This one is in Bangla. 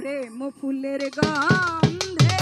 প্রেম ফুলের গন্ধে।